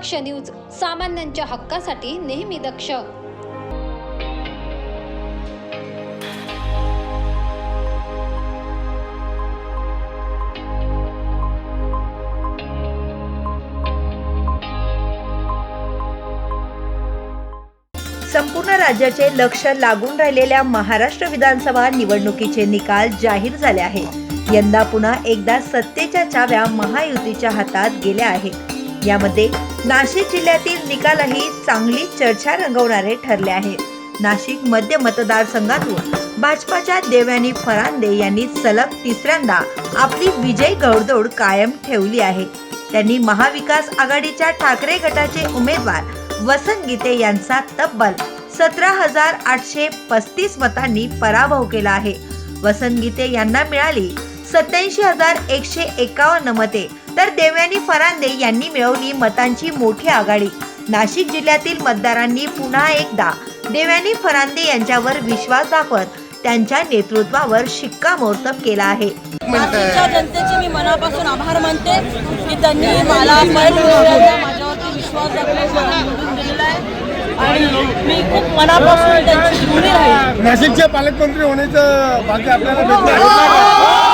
दक्ष news सामान्यांच्या हक्कासाठी नेहमी दक्ष. संपूर्ण राज्याचे लक्ष लागून राहिलेल्या महाराष्ट्र विधानसभा निवडणुकीचे निकाल जाहीर झाले आहेत. यंदा पुन्हा एकदा सत्तेच्या चाव्या महायुतीच्या हातात गेल्या आहेत. यामध्ये नाशिक जिल्ह्यातील निकालही चांगली चर्चा रंगवणारे ठरले आहेत. नाशिक मध्य मतदारसंघातून भाजपाच्या देवयानी फरांदे यांनी सलग तिसऱ्यांदा आपली विजय गौडदौड कायम ठेवली आहे. त्यांनी महाविकास आघाडीच्या ठाकरे गटाचे उमेदवार वसंत गीते यांचा तब्बल सतरा हजार आठशे पस्तीस मतांनी पराभव केला आहे. वसंत गीते यांना मिळाली सत्याऐंशी हजार एकशे एकावन्न मते. तर देवयानी फरांदे यांनी मिळवली मतांची मोठी आघाडी. नाशिक जिल्ह्यातील मतदारांनी पुन्हा एकदा देवयानी फरांदे यांच्यावर विश्वास दाखवत त्यांच्या नेतृत्वावर शिक्कामोर्तब केला आहे. जनतेचे मी मनापासून आभार मानते की त्यांनी मला माझ्यावरती विश्वास दिलेला आहे. आणि मी खूप मनापासून त्यांची नाशिकचे पालकमंत्री होण्याचं भाग्य आपल्याला भेटलं आहे का?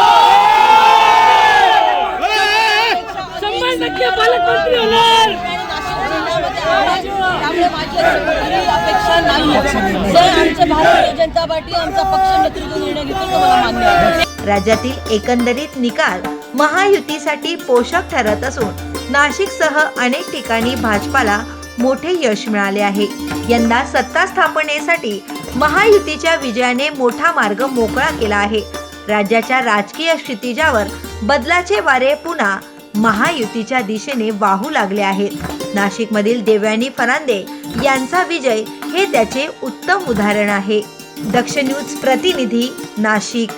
शंभर टक्के पालकमंत्री होणार त्यामुळे माझी अपेक्षा नाही भारतीय जनता पार्टी आमचा पक्ष नेतृत्व निर्णय घेतो तो मला मान्य आहे राज्यातील एकंदरीत निकाल महायुतीसाठी पोषक ठरत असून नाशिकसह अनेक ठिकाणी भाजपाला मोठे यश मिळाले आहे. यंदा सत्ता स्थापनेसाठी महायुतीच्या विजयाने मोठा मार्ग मोकळा केला आहे. राज्याच्या राजकीय क्षितिजावर बदलाचे वारे पुन्हा महायुतीच्या दिशेने वाहू लागले आहेत. नाशिकमधील देवयानी फरांदे यांचा विजय हे त्याचे उत्तम उदाहरण आहे. दक्ष न्यूज प्रतिनिधी नाशिक.